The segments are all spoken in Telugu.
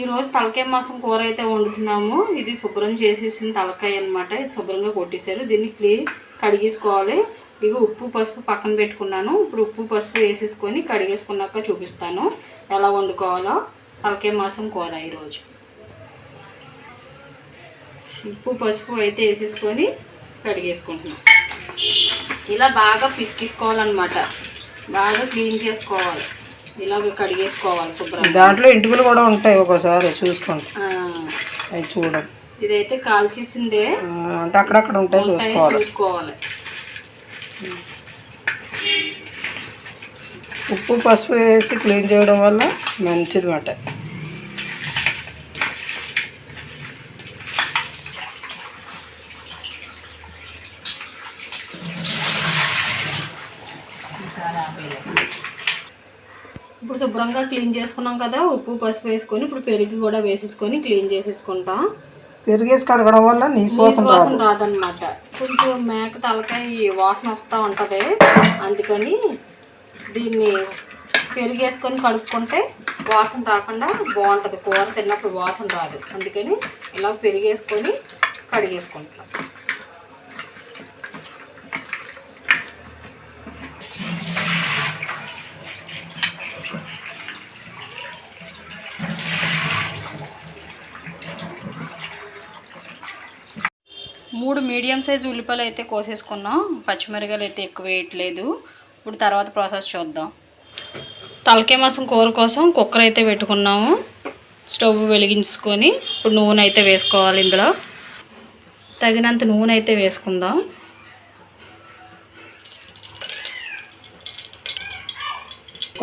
ఈరోజు తలకాయ మాసం కూర అయితే వండుతున్నాము. ఇది శుభ్రం చేసేసిన తలకాయ అన్నమాట. ఇది శుభ్రంగా కొట్టేశారు. దీన్ని క్లీన్ కడిగేసుకోవాలి. ఇక ఉప్పు పసుపు పక్కన పెట్టుకున్నాను. ఇప్పుడు ఉప్పు పసుపు వేసేసుకొని కడిగేసుకున్నాక చూపిస్తాను ఎలా వండుకోవాలో తలకాయ మాసం కూర ఈరోజు. ఉప్పు పసుపు అయితే వేసేసుకొని కడిగేసుకుంటున్నాం. ఇలా బాగా పిసికిసుకోవాలన్నమాట. బాగా క్లీన్ చేసుకోవాలి. ఇలాగ కడిగేసుకోవాలి దాంట్లో ఇంటికలు కూడా ఉంటాయి ఒక్కోసారి చూసుకోండి. అవి చూడండి. ఇదైతే కాల్చేసిందే. అంటే అక్కడక్కడ ఉంటాయి ఉంటాయి, చూసుకోవాలి. చూసుకోవాలి. ఉప్పు పసుపు వేసి క్లీన్ చేయడం వల్ల మంచిది మాట ఇప్పుడు శుభ్రంగా క్లీన్ చేసుకున్నాం కదా ఉప్పు పసుపు వేసుకొని ఇప్పుడు పెరుగు కూడా వేసేసుకొని క్లీన్ చేసేసుకుంటాం. పెరిగేసి కడగడం వల్ల వాసన వాసన రాదు. రాదనమాట కొంచెం మేక తలకాయ వాసన వస్తూ ఉంటుంది అందుకని దీన్ని పెరిగేసుకొని కడుక్కుంటే వాసన రాకుండా బాగుంటుంది. కూర తిన్నప్పుడు వాసన రాదు. అందుకని ఇలా పెరిగేసుకొని కడిగేసుకుంటాం మూడు మీడియం సైజ్ ఉల్లిపాయలు అయితే కోసేసుకున్నాం. పచ్చిమిరకాయలు అయితే ఎక్కువ వేయట్లేదు. ఇప్పుడు తర్వాత ప్రాసెస్ చూద్దాం. తలకాయ మాసం కూర కోసం కుక్కర్ అయితే పెట్టుకున్నాము. స్టవ్ వెలిగించుకొని ఇప్పుడు నూనె అయితే వేసుకోవాలి ఇందులో. తగినంత నూనె అయితే వేసుకుందాం.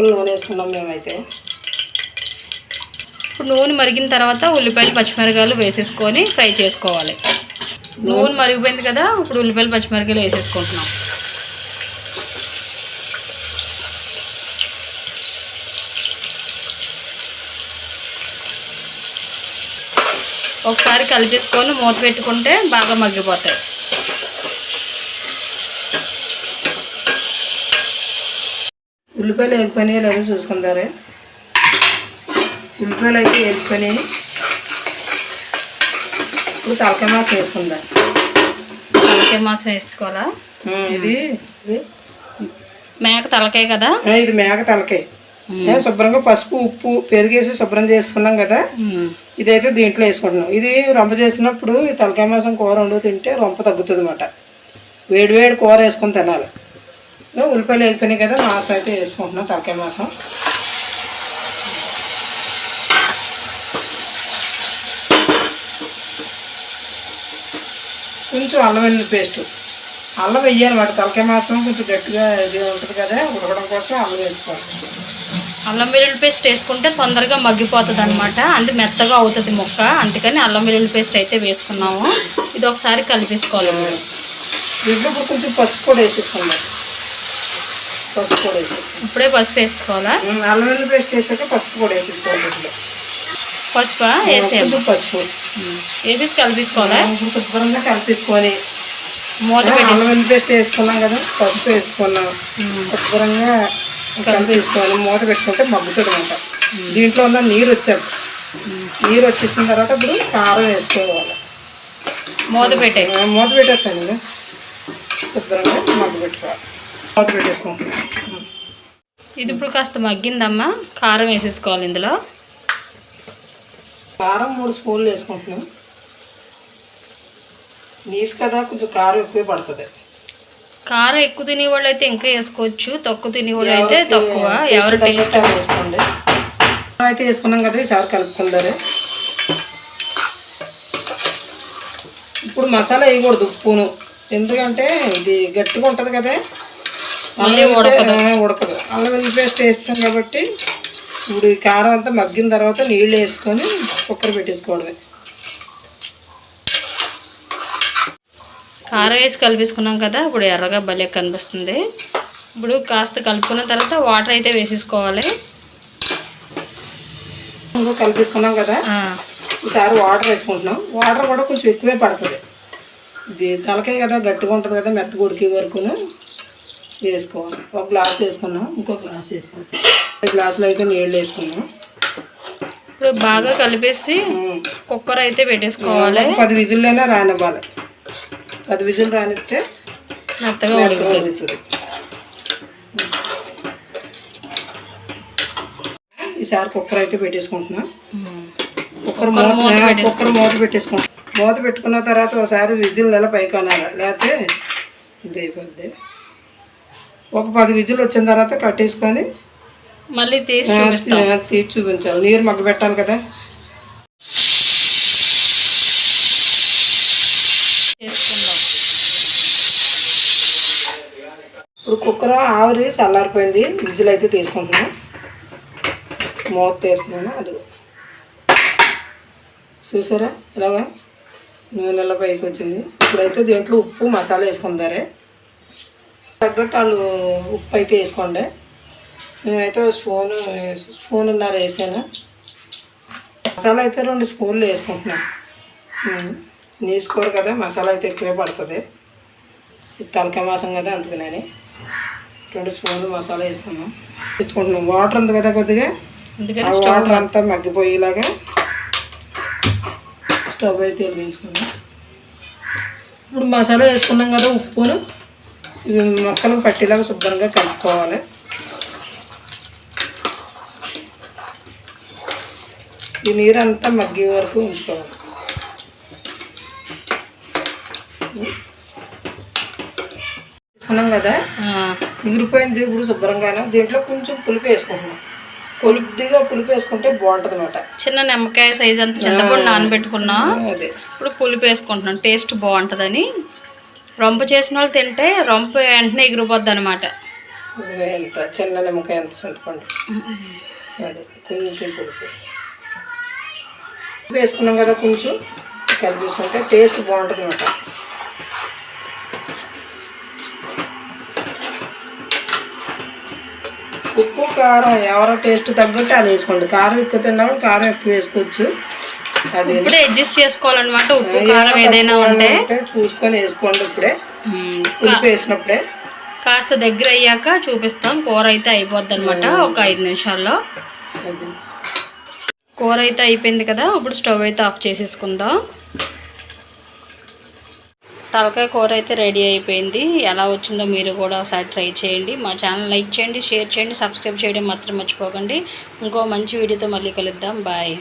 నూనె వేసుకున్నాం మేమైతే. ఇప్పుడు నూనె మరిగిన తర్వాత ఉల్లిపాయలు పచ్చిమిరకాయలు వేసేసుకొని ఫ్రై చేసుకోవాలి. నూనె మరిగిపోయింది కదా ఇప్పుడు ఉల్లిపాయలు పచ్చిమిరకాయలు వేసేసుకుంటున్నాం. ఒకసారి కలిపేసుకొని మూత పెట్టుకుంటే బాగా మగ్గిపోతాయి. ఉల్లిపాయలు ఎగిపోయినాయి లేదో చూసుకుంటారే. ఉల్లిపాయలు అయితే ఎగిపోయినాయి ఇప్పుడు తలకాయ మాసం వేసుకుందాం? తలకాయ మాసం వేసుకోవాలా? ఇది మేక తలకాయ కదా? ఇది మేక తలకాయ. శుభ్రంగా పసుపు ఉప్పు పెరిగేసి శుభ్రం చేసుకున్నాం కదా. ఇదైతే దీంట్లో వేసుకుంటున్నాం. ఇది రొంప చేసినప్పుడు ఈ తలకాయ మాసం కూర వండు తింటే రొంప తగ్గుతుంది అనమాట వేడి వేడి కూర వేసుకొని తినాలి. ఉల్లిపాయలు అయిపోయినాయి కదా మాసం అయితే వేసుకుంటున్నాం తలకాయ మాసం. కొంచెం అల్లం వెల్లుల్లి పేస్ట్ అల్లం వెయ్యాలన్నమాట తలకాయ మాసం కొంచెం గట్టిగా ఇది ఉంటుంది కదా ఉడకడం కోసం అల్లం వేసుకోవాలి. అల్లం వెల్లుల్లి పేస్ట్ వేసుకుంటే తొందరగా మగ్గిపోతుంది అనమాట అంటే మెత్తగా అవుతుంది ముక్క. అందుకని అల్లం వెల్లుల్లి పేస్ట్ అయితే వేసుకున్నాము. ఇది ఒకసారి కలిపేసుకోవాలి. దీంట్లో ఇప్పుడు కొంచెం పసుపు కూడా వేసేసుకుందాం పసుపు కూడా వేసేసుకుందాం ఇప్పుడే పసుపు వేసుకోవాలా? అల్లం వెల్లుల్లి పేస్ట్ వేసాక పసుపు కూడా వేసేసుకోవాలి పసుపు? వేసేయాలి కొంచెం పసుపు. వేసేసి కలిపేసుకోవాలా? ఇప్పుడు శుభ్రంగా కలిపేసుకొని మూత అల్లం వెల్లుల్లి పేస్ట్ వేసుకున్నాం కదా పసుపు వేసుకున్నాం. శుభ్రంగా కలిపేసుకొని మూత పెట్టుకుంటే మగ్గుతుంది అనమాట దీంట్లో ఉన్న నీరు వచ్చాక నీరు వచ్చేసిన తర్వాత ఇప్పుడు కారం వేసుకోవాలి. మూత పెట్టే. మూత పెట్టేస్తాను శుభ్రంగా మగ్గు పెట్టుకోవాలి మూత పెట్టేసుకుంటాం ఇది ఇప్పుడు కాస్త మగ్గిందమ్మా. కారం వేసేసుకోవాలి ఇందులో. కారం మూడు స్పూన్లు వేసుకుంటున్నాం. నీసు కదా కొంచెం కారం ఎక్కువ పడుతుంది. కారం ఎక్కువ తినేవాళ్ళు అయితే ఇంకా వేసుకోవచ్చు. తక్కువ తినేవాళ్ళు అయితే తక్కువ. ఎవరు టేస్ట్ వేసుకోండి. అయితే వేసుకున్నాం కదా ఈసారి కలుపుకుందారు ఇప్పుడు మసాలా వేయకూడదు ఉప్పును. ఎందుకంటే ఇది గట్టిగా ఉంటుంది కదా. మళ్ళీ అల్లం ఉడకదు. అల్లం వెల్లుల్లి పేస్ట్ వేస్తాం కాబట్టి ఇప్పుడు ఈ కారం అంతా మగ్గిన తర్వాత నీళ్ళు వేసుకొని కుక్కర్ పెట్టేసుకోవడమే. కారం వేసి కలిపేసుకున్నాం కదా ఇప్పుడు ఎర్రగా భలే కనిపిస్తుంది. ఇప్పుడు కాస్త కలుపుకున్న తర్వాత వాటర్ అయితే వేసేసుకోవాలి. ఇంకా కలిపేసుకున్నాం కదా ఈసారి వాటర్ వేసుకుంటున్నాం. వాటర్ కూడా కొంచెం ఎక్కువే పడుతుంది. ఇది తలకాయ కదా గట్టిగా ఉంటుంది కదా మెత్త ఉడికే వరకును వేసుకోవాలి. ఒక గ్లాస్ వేసుకున్నాం ఇంకో గ్లాస్ వేసుకున్నాం ఈ గ్లాసులో అయితే నీళ్ళు వేసుకున్నాం. ఇప్పుడు బాగా కలిపేసి. కుక్కర్ అయితే పెట్టేసుకోవాలి. పది విజిల్లైనా రానివ్వాలి. పది విజిల్ రానిస్తే మెత్తగా ఉడుకుతుంది. ఈసారి కుక్కర్ అయితే పెట్టేసుకుంటున్నా. కుక్కర్ మూత కుక్కర్ మూత పెట్టేసుకుంటాం మూత పెట్టుకున్న తర్వాత ఒకసారి విజిల్ నెల పైకి అనాలి. లేకపోతే ఇది అయిపోద్ది. ఒక పది విజిల్ వచ్చిన తర్వాత కట్టేసుకొని మళ్ళీ తీసి చూపిస్తాం. తీసి చూపించాలి. నీరు మగ్గ పెట్టాలి కదా. ఇప్పుడు కుక్కర్ ఆవిరి చల్లారిపోయింది. విజిల్ అయితే తీసుకుంటున్నాను మూత తీరుతున్నాను అది చూసారా? ఇలాగా నూనెల పైకి వచ్చింది. ఇప్పుడైతే దీంట్లో ఉప్పు మసాలా వేసుకుందారే తగ్గట్టు వాళ్ళు ఉప్పు అయితే వేసుకోండి. మేమైతే ఒక స్పూన్ స్పూన్ ఉన్నారు వేసాను. మసాలా అయితే రెండు స్పూన్లు వేసుకుంటున్నాను. నీసుకోరు కదా మసాలా అయితే ఎక్కువే పడుతుంది. తలకాయ మాసం కదా అందుకని రెండు స్పూన్లు మసాలా వేసుకున్నాం తెచ్చుకుంటున్నాం. వాటర్ ఉంది కదా కొద్దిగా? వాటర్ అంతా మగ్గిపోయేలాగా స్టవ్ అయితే వెలిగించుకున్నాం. ఇప్పుడు మసాలా వేసుకున్నాం కదా ఉప్పును. మొక్కలకు పట్టేలాగా శుభ్రంగా కలుపుకోవాలి. ఈ నీరు అంతా మగ్గే వరకు ఉంచుకోవాలి. వేసుకున్నాం కదా? ఎగిరిపోయింది ఇప్పుడు శుభ్రంగానే దీంట్లో కొంచెం పులుపు వేసుకుంటున్నాం. కొలుపుదిగా పులుపు వేసుకుంటే బాగుంటుంది అనమాట చిన్న నిమ్మకాయ సైజ్ అంత చింతపండు నానబెట్టుకున్నా అదే. ఇప్పుడు పులుపు వేసుకుంటున్నాను టేస్ట్ బాగుంటుందని. రొంప చేసిన వాళ్ళు తింటే రొంప వెంటనే ఎగిరిపోద్ది అనమాట ఎంత చిన్న నిమ్మకాయ ఎంత చింతపండు. అదే కొంచెం పులుపు. వేసుకున్నాం కదా కొంచెం. కలిపేసుకుంటే టేస్ట్ బాగుంటుంది అనమాట ఉప్పు కారం ఎవరో టేస్ట్ తగ్గట్టు అది వేసుకోండి. కారం ఎక్కువ తిన్నప్పుడు కారం ఎక్కువ వేసుకోవచ్చు. అది ఇప్పుడే అడ్జస్ట్ చేసుకోవాలన్నమాట. ఉప్పు కారం ఏదైనా ఉంటే. చూసుకొని వేసుకోండి ఇప్పుడే. ఉప్పు వేసినప్పుడే. కాస్త దగ్గర అయ్యాక చూపిస్తాం. కూర అయితే అయిపోద్ది అనమాట ఒక ఐదు నిమిషాల్లో. కూర అయితే అయిపోయింది కదా ఇప్పుడు స్టవ్ అయితే ఆఫ్ చేసేసుకుందాం. తలకాయ కూర అయితే రెడీ అయిపోయింది. ఎలా వచ్చిందో మీరు కూడా ఒకసారి ట్రై చేయండి. మా ఛానల్ లైక్ చేయండి షేర్ చేయండి సబ్స్క్రైబ్ చేయడం మాత్రం మర్చిపోకండి. ఇంకో మంచి వీడియోతో మళ్ళీ కలుద్దాం. బాయ్.